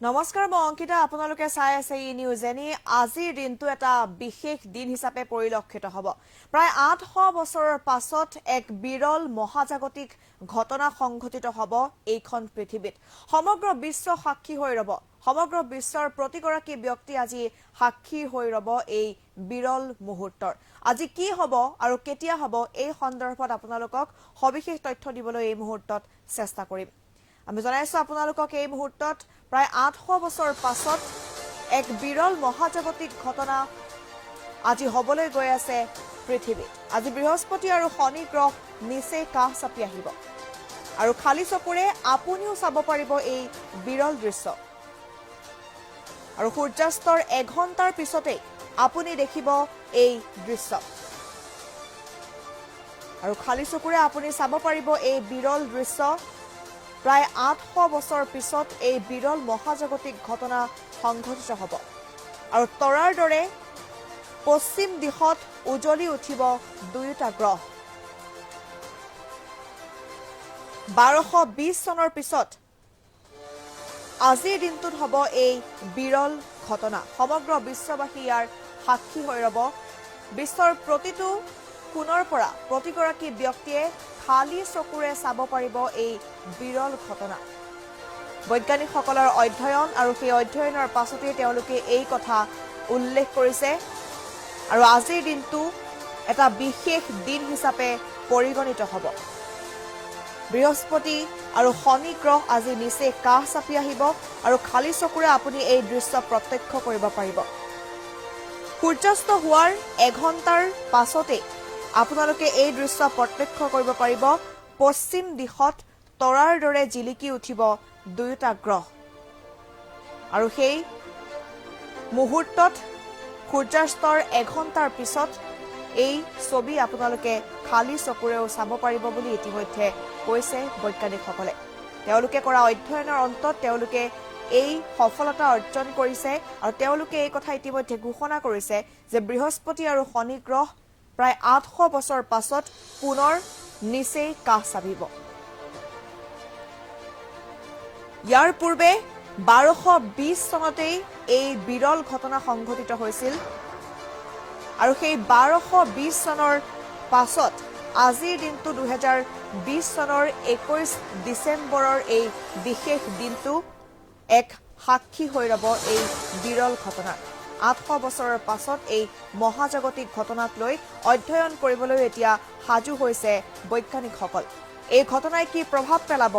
নমস্কাৰ মই অংকিতা আপোনালোকে চাই আছে ই নিউজ এনি। আজিৰ দিনটো এটা বিশেষ দিন হিচাপে পৰিলক্ষিত হ'ব। প্ৰায় আঠশ বছৰৰ পাছত এক বিৰল মহাজাগতিক ঘটনা সংঘটিত হ'ব এইখন পৃথিৱীত। সমগ্ৰ বিশ্ব সাক্ষী হৈ ৰ'ব। সমগ্ৰ বিশ্বৰ প্ৰতিগৰাকী ব্যক্তি আজি সাক্ষী হৈ ৰ'ব এই বিৰল মুহূৰ্তৰ। আজি কি হ'ব আৰু কেতিয়া হ'ব এই সন্দৰ্ভত আপোনালোকক সবিশেষ তথ্য দিবলৈ এই মুহূৰ্তত চেষ্টা কৰিম। আমি জনাইছো আপোনালোকক এই মুহূৰ্তত প্ৰায় আঠশ বছৰ পাছত এক বিৰল মহাজাগতিক ঘটনা আজি হ'বলৈ গৈ আছে পৃথিৱীত। আজি বৃহস্পতি আৰু শনি গ্ৰহ নিচেই কাষ চাপি আহিব। আৰু খালী চকুৰে আপুনিও চাব পাৰিব এই বিৰল দৃশ্য। আৰু সূৰ্যাস্তৰ এঘণ্টাৰ পিছতেই আপুনি দেখিব এই দৃশ্য। আৰু খালী চকুৰে আপুনি চাব পাৰিব এই বিৰল দৃশ্য। প্ৰায় আঠশ বছৰ পিছত এই বিৰল মহাজাগতিক ঘটনা সংঘটিত হ'ব। আৰু তৰাৰ দৰে পশ্চিম দিশত উজলি উঠিব দুয়োটা গ্ৰহ। বাৰশ বিশ চনৰ পিছত আজিৰ দিনটোত হ'ব এই বিৰল ঘটনা। সমগ্ৰ বিশ্ববাসী ইয়াৰ সাক্ষী হৈ ৰ'ব। বিশ্বৰ প্ৰতিটো কোণৰ পৰা প্ৰতিগৰাকী ব্যক্তিয়ে খালী চকুৰে চাব পাৰিব এই বিৰল ঘটনা। বৈজ্ঞানিকসকলৰ অধ্যয়ন আৰু সেই অধ্যয়নৰ পাছতেই তেওঁলোকে এই কথা উল্লেখ কৰিছে। আৰু আজিৰ দিনটো এটা বিশেষ দিন হিচাপে পৰিগণিত হ'ব। বৃহস্পতি আৰু শনি গ্ৰহ আজি নিচে কাষ চাপি আহিব আৰু খালী চকুৰে আপুনি এই দৃশ্য প্ৰত্যক্ষ কৰিব পাৰিব। সূৰ্যাস্ত হোৱাৰ এঘণ্টাৰ পাছতেই আপোনালোকে এই দৃশ্য প্ৰত্যক্ষ কৰিব পাৰিব। পশ্চিম দিশত তৰাৰ দৰে জিলিকি উঠিব দুয়োটা গ্ৰহ। আৰু সেই মুহূৰ্তত সূৰ্যাস্তৰ এঘণ্টাৰ পিছত এই ছবি আপোনালোকে খালী চকুৰেও চাব পাৰিব বুলি ইতিমধ্যে কৈছে বৈজ্ঞানিকসকলে। তেওঁলোকে কৰা অধ্যয়নৰ অন্তত তেওঁলোকে এই সফলতা অৰ্জন কৰিছে আৰু তেওঁলোকে এই কথা ইতিমধ্যে ঘোষণা কৰিছে যে বৃহস্পতি আৰু শনি গ্ৰহ প্ৰায় আঠশ বছৰ পাছত পুনৰ নিচেই কাষ চাপিব। ইয়াৰ পূৰ্বে বাৰশ বিশ চনতেই এই বিৰল ঘটনা সংঘটিত হৈছিল আৰু সেই বাৰশ বিশ চনৰ পাছত আজিৰ দিনটো দুহেজাৰ বিশ চনৰ একৈশ ডিচেম্বৰৰ এই বিশেষ দিনটো এক সাক্ষী হৈ ৰ'ব এই বিৰল ঘটনাৰ আঠশ বছৰৰ পাছত এই মহাজাগতিক ঘটনাক লৈ অধ্যয়ন কৰিবলৈ এতিয়া সাজু হৈছে বৈজ্ঞানিকসকল। এই ঘটনাই কি প্ৰভাৱ পেলাব?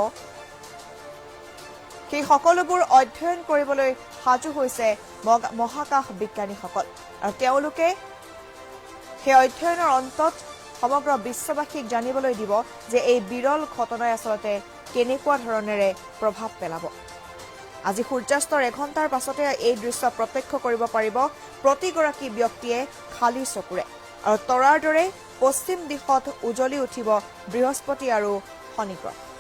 সেই সকলোবোৰ অধ্যয়ন কৰিবলৈ সাজু হৈছে মহাকাশ বিজ্ঞানীসকল। আৰু তেওঁলোকে সেই অধ্যয়নৰ অন্তত সমগ্ৰ বিশ্ববাসীক জানিবলৈ দিব যে এই বিৰল ঘটনাই আচলতে কেনেকুৱা ধৰণেৰে প্ৰভাৱ পেলাব। আজি সূৰ্যাস্তৰ এঘণ্টাৰ পাছতে এই দৃশ্য প্ৰত্যক্ষ কৰিব পাৰিব প্ৰতিগৰাকী ব্যক্তিয়ে খালী চকুৰে। আৰু তৰাৰ দৰে পশ্চিম দিশত উজলি উঠিব বৃহস্পতি আৰু শনিগ্ৰহ।